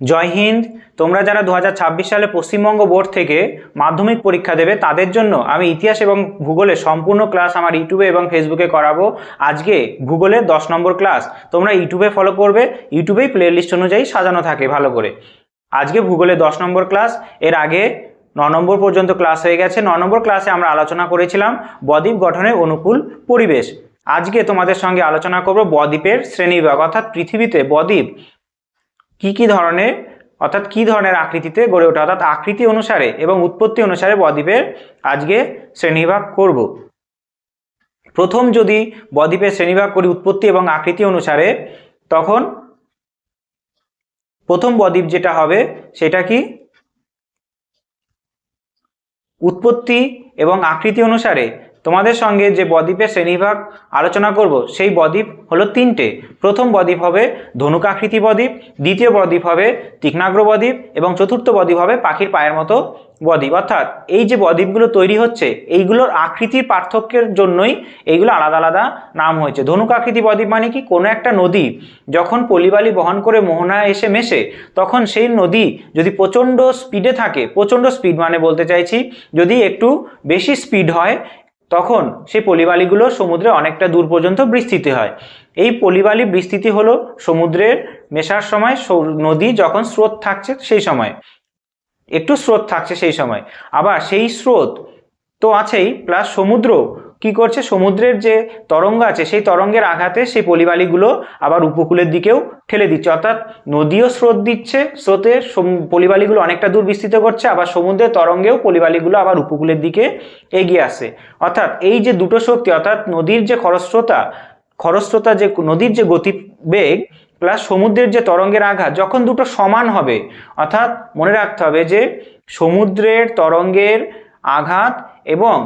জয় হিন্দ। তোমরা যারা দু হাজার ছাব্বিশ সালে পশ্চিমবঙ্গ বোর্ড থেকে মাধ্যমিক পরীক্ষা দেবে, তাদের জন্য আমি ইতিহাস এবং ভূগোলের সম্পূর্ণ ক্লাস আমার ইউটিউবে এবং ফেসবুকে করাবো। আজকে ভূগোলের দশ নম্বর ক্লাস। তোমরা ইউটিউবে ফলো করবে, ইউটিউবেই প্লেলিস্ট অনুযায়ী সাজানো থাকে ভালো করে। আজকে ভূগোলের দশ নম্বর ক্লাস। এর আগে ন নম্বর পর্যন্ত ক্লাস হয়ে গেছে। ন নম্বর ক্লাসে আমরা আলোচনা করেছিলাম বদ্বীপ গঠনের অনুকূল পরিবেশ। আজকে তোমাদের সঙ্গে আলোচনা করব বদ্বীপের শ্রেণীবিভাগ অর্থাৎ পৃথিবীতে বদ্বীপ। কি কি ধরনের, অর্থাৎ কি ধরনের আকৃতিতে গড়ে ওঠে? অর্থাৎ আকৃতি অনুসারে এবং উৎপত্তি অনুসারে বদ্বীপের আজকে শ্রেণীবিভাগ করব। প্রথম যদি বদ্বীপের শ্রেণীবিভাগ করি উৎপত্তি এবং আকৃতি অনুসারে, তখন প্রথম বদ্বীপ যেটা হবে সেটা কি? উৎপত্তি এবং আকৃতি অনুসারে তোমাদের সঙ্গে যে বদ্বীপের শ্রেণীভাগ আলোচনা করব, সেই বদ্বীপ হলো তিনটে। প্রথম বদ্বীপ হবে ধনুক আকৃতি বদ্বীপ, দ্বিতীয় বদ্বীপ হবে তীক্ষ্ণাগ্র বদ্বীপ, এবং চতুর্থ বদ্বীপ হবে পাখির পায়ের মতো বদ্বীপ। অর্থাৎ এই যে বদ্বীপগুলো তৈরি হচ্ছে, এইগুলোর আকৃতির পার্থক্যের জন্যই এইগুলো আলাদা আলাদা নাম হয়েছে। ধনুকাকৃতি বদ্বীপ মানে কি? কোনো একটা নদী যখন পলিবালি বহন করে মোহনায় এসে মেশে, তখন সেই নদী যদি প্রচণ্ড স্পিডে থাকে, প্রচণ্ড স্পিড মানে বলতে চাইছি, যদি একটু বেশি স্পিড হয় তখন সেই পলিবালিগুলো সমুদ্রে অনেকটা দূর পর্যন্ত বিস্তৃতি হয়। এই পলিবালি বিস্তৃতি হলো সমুদ্রের মেশার সময় নদী যখন স্রোত থাকছে সেই সময়। একটু স্রোত থাকছে সেই সময়। আবার সেই স্রোত তো আছেই, প্লাস সমুদ্র কি করছে? সমুদ্রের যে তরঙ্গ আছে, সেই তরঙ্গের আঘাতে সেই পলিবালিগুলো আবার উপকূলের দিকেও ঠেলে দিচ্ছে। অর্থাৎ নদীও স্রোত দিচ্ছে, স্রোতে পলিবালিগুলো অনেকটা দূর বিস্তৃত করছে, আবার সমুদ্রের তরঙ্গেও পলিবালিগুলো আবার উপকূলের দিকে এগিয়ে আসে। অর্থাৎ এই যে দুটো শক্তি, অর্থাৎ নদীর যে খরস্রোতা খরস্রোতা যে নদীর যে গতিবেগ, প্লাস সমুদ্রের যে তরঙ্গের আঘাত, যখন দুটো সমান হবে, অর্থাৎ মনে রাখতে হবে যে সমুদ্রের তরঙ্গের আঘাত এবং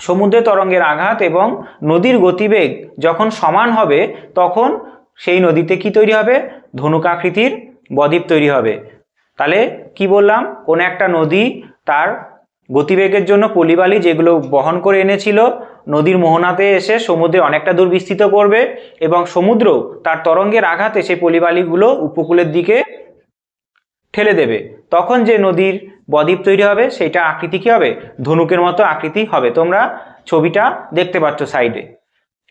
সমুদ্রের তরঙ্গের আঘাত এবং নদীর গতিবেগ যখন সমান হবে, তখন সেই নদীতে কি তৈরি হবে? ধনুক আকৃতির বদ্বীপ তৈরি হবে। তাহলে কি বললাম? কোন একটা নদী তার গতিবেগের জন্য পলিবালি যেগুলো বহন করে এনেছিল, নদীর মোহনাতে এসে সমুদ্রে অনেকটা দূর বিস্তৃত করবে এবং সমুদ্র তার তরঙ্গের আঘাতে সেই পলিবালিগুলো উপকূলের দিকে ঠেলে দেবে। তখন যে নদীর বদ্বীপ তৈরি হবে, সেটা আকৃতি কি হবে? ধনুকের মতো আকৃতি হবে। তোমরা ছবিটা দেখতে পাচ্ছ সাইডে।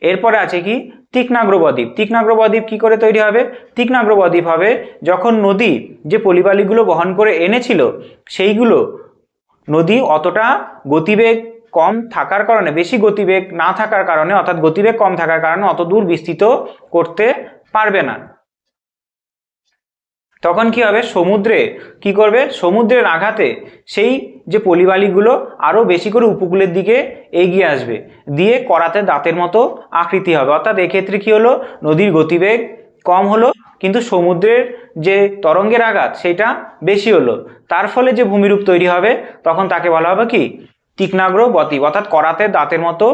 এরপরে আছে কি? তীক্ষ্ণাগ্র বদ্বীপ। তীক্ষ্ণাগ্র বদ্বীপ কি করে তৈরি হবে? তীক্ষ্ণাগ্র বদ্বীপ হবে যখন নদী যে পলিবালিগুলো বহন করে এনেছিল, সেইগুলো নদী অতটা গতিবেগ কম থাকার কারণে, বেশি গতিবেগ না থাকার কারণে, অর্থাৎ গতিবেগ কম থাকার কারণে অত দূর বিস্তৃত করতে পারবে না। তখন কি হবে? সমুদ্রে কি করবে? সমুদ্রের আঘাতে সেই যে পলিবালিগুলো আরও বেশি করে উপকূলের দিকে এগিয়ে আসবে। দিয়ে করাতে দাঁতের মতো আকৃতি হবে। অর্থাৎ এক্ষেত্রে কি হলো? নদীর গতিবেগ কম হলো, কিন্তু সমুদ্রের যে তরঙ্গের আঘাত সেটা বেশি হলো। তার ফলে যে ভূমিরূপ তৈরি হবে, তখন তাকে বলা হবে কি? তীক্ষ্ণাগ্র বদ্বীপ। অর্থাৎ করাতে দাঁতের মতো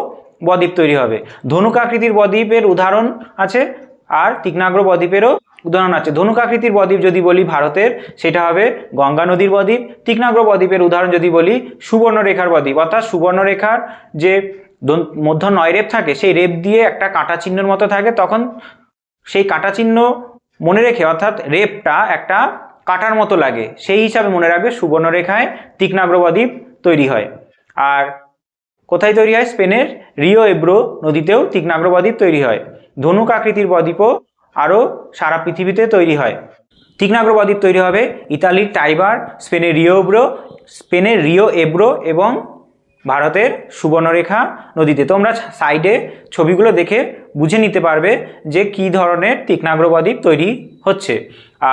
বদ্বীপ তৈরি হবে। ধনুক আকৃতির বদ্বীপের উদাহরণ আছে। আর তীক্ষ্ণাগ্র বদ্বীপেরও উদাহরণ আছে। ধনুক আকৃতির বদ্বীপ যদি বলি ভারতের, সেটা হবে গঙ্গা নদীর বদ্বীপ। তীক্ষ্ণাগ্র বদ্বীপের উদাহরণ যদি বলি সুবর্ণরেখার বদ্বীপ। অর্থাৎ সুবর্ণরেখার যে মধ্য নয় রেপ থাকে, সেই রেপ দিয়ে একটা কাঁটা চিহ্নের মতো থাকে। তখন সেই কাঁটা চিহ্ন মনে রেখে, অর্থাৎ রেপটা একটা কাটার মতো লাগে। সেই হিসাবে মনে রাখবে সুবর্ণরেখায় তীক্ষ্ণাগ্র বদ্বীপ তৈরি হয়। আর কোথায় তৈরি হয়? স্পেনের রিও এব্রো নদীতেও তীক্ষ্ণাগ্র বদ্বীপ তৈরি হয়। ধনুক আকৃতির বদ্বীপও আরও সারা পৃথিবীতে তৈরি হয়। তীক্ষ্ণাগ্র বদ্বীপ তৈরি হবে ইতালির টাইবার, স্পেনের রিও এব্রো, স্পেনের রিও এব্রো এবং ভারতের সুবর্ণরেখা নদীতে। তোমরা সাইডে ছবিগুলো দেখে বুঝে নিতে পারবে যে কি ধরনের তীক্ষ্ণাগ্র বদ্বীপ তৈরি হচ্ছে।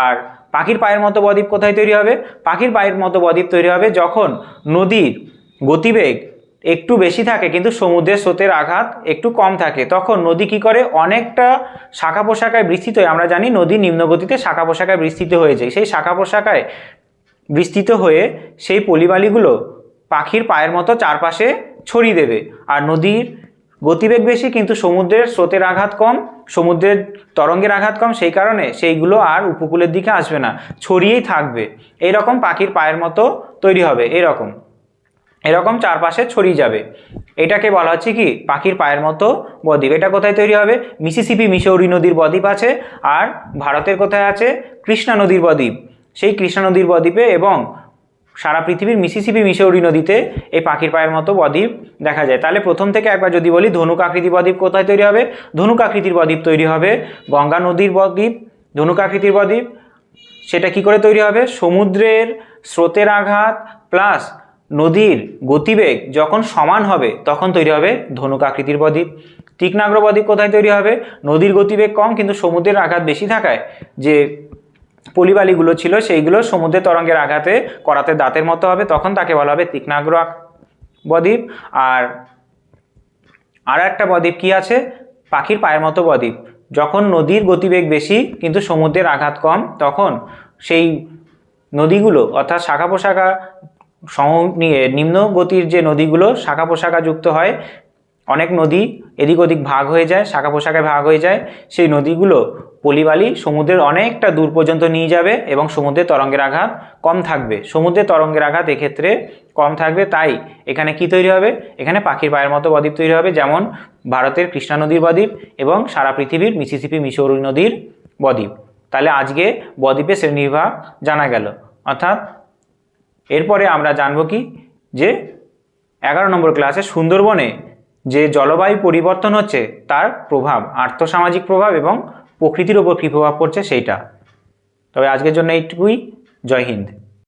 আর পাখির পায়ের মতো বদ্বীপ কোথায় তৈরি হবে? পাখির পায়ের মতো বদ্বীপ তৈরি হবে যখন নদীর গতিবেগ একটু বেশি থাকে, কিন্তু সমুদ্রের স্রোতের আঘাত একটু কম থাকে। তখন নদী কি করে? অনেকটা শাখা পোশাকায় বিস্তৃত হয়, আমরা জানি নদী নিম্নগতিতে শাখা পোশাকায় বিস্তৃত হয়ে যায়। সেই শাখা পোশাকায় বিস্তৃত হয়ে সেই পলিবালিগুলো পাখির পায়ের মতো চারপাশে ছড়িয়ে দেবে। আর নদীর গতিবেগ বেশি, কিন্তু সমুদ্রের স্রোতের আঘাত কম, সমুদ্রের তরঙ্গের আঘাত কম, সেই কারণে সেইগুলো আর উপকূলের দিকে আসবে না, ছড়িয়েই থাকবে। এইরকম পাখির পায়ের মতো তৈরি হবে এরকম এরকম চারপাশে ছড়িয়ে যাবে। এটাকে বলা হচ্ছে কি? পাখির পায়ের মতো বদ্বীপ। এটা কোথায় তৈরি হবে? মিসিসিপি মিসৌরি নদীর বদ্বীপ আছে আর ভারতের কোথায় আছে? কৃষ্ণা নদীর বদ্বীপ। সেই কৃষ্ণা নদীর বদ্বীপে এবং সারা পৃথিবীর মিসিসিপি মিশৌরি নদীতে এই পাখির পায়ের মতো বদ্বীপ দেখা যায়। তাহলে প্রথম থেকে একবার যদি বলি, ধনুক আকৃতি বদ্বীপ কোথায় তৈরি হবে? ধনুক আকৃতির বদ্বীপ তৈরি হবে গঙ্গা নদীর বদ্বীপ। ধনুক আকৃতির বদ্বীপ। সেটা কি করে তৈরি হবে? সমুদ্রের স্রোতের আঘাত প্লাস নদীর গতিবেগ যখন সমান হবে, তখন তৈরি হবে ধনুক আকৃতির বদ্বীপ তীক্ষ্ণাগ্র বদ্বীপ কোথায় তৈরি হবে? নদীর গতিবেগ কম, কিন্তু সমুদ্রের আঘাত বেশি থাকায় যে পলিবালিগুলো ছিল, সেইগুলো সমুদ্রের তরঙ্গের আঘাতে করাতে দাঁতের মতো হবে, তখন তাকে বলা হবে তীক্ষ্ণাগ্র বদ্বীপ আর আর একটা বদ্বীপ কি আছে? পাখির পায়ের মতো বদ্বীপ যখন নদীর গতিবেগ বেশি, কিন্তু সমুদ্রের আঘাত কম, তখন সেই নদীগুলো, অর্থাৎ শাখা পোশাখা সম নিম্ন গতির যে নদীগুলো শাখা পোশাখা যুক্ত হয়, অনেক নদী এদিক ওদিক ভাগ হয়ে যায়, শাখা পোশাখায় ভাগ হয়ে যায়, সেই নদীগুলো পলিবালি সমুদ্রের অনেকটা দূর পর্যন্ত নিয়ে যাবে এবং সমুদ্রের তরঙ্গের আঘাত কম থাকবে। সমুদ্রের তরঙ্গের আঘাত এক্ষেত্রে কম থাকবে, তাই এখানে কি তৈরি হবে? এখানে পাখির পায়ের মতো বদ্বীপ তৈরি হবে, যেমন ভারতের কৃষ্ণা নদীর বদ্বীপ এবং সারা পৃথিবীর মিসিসিপি মিশৌরি নদীর বদ্বীপ। তাহলে আজকে বদ্বীপের শ্রেণীবিভাগ জানা গেল। অর্থাৎ এরপরে আমরা জানব কি? যে এগারো নম্বর ক্লাসে সুন্দরবনে যে জলবায়ু পরিবর্তন হচ্ছে, তার প্রভাব, আর্থসামাজিক প্রভাব এবং প্রকৃতির ওপর কী প্রভাব পড়ছে সেইটা। তবে আজকের জন্য এইটুকুই। জয় হিন্দ।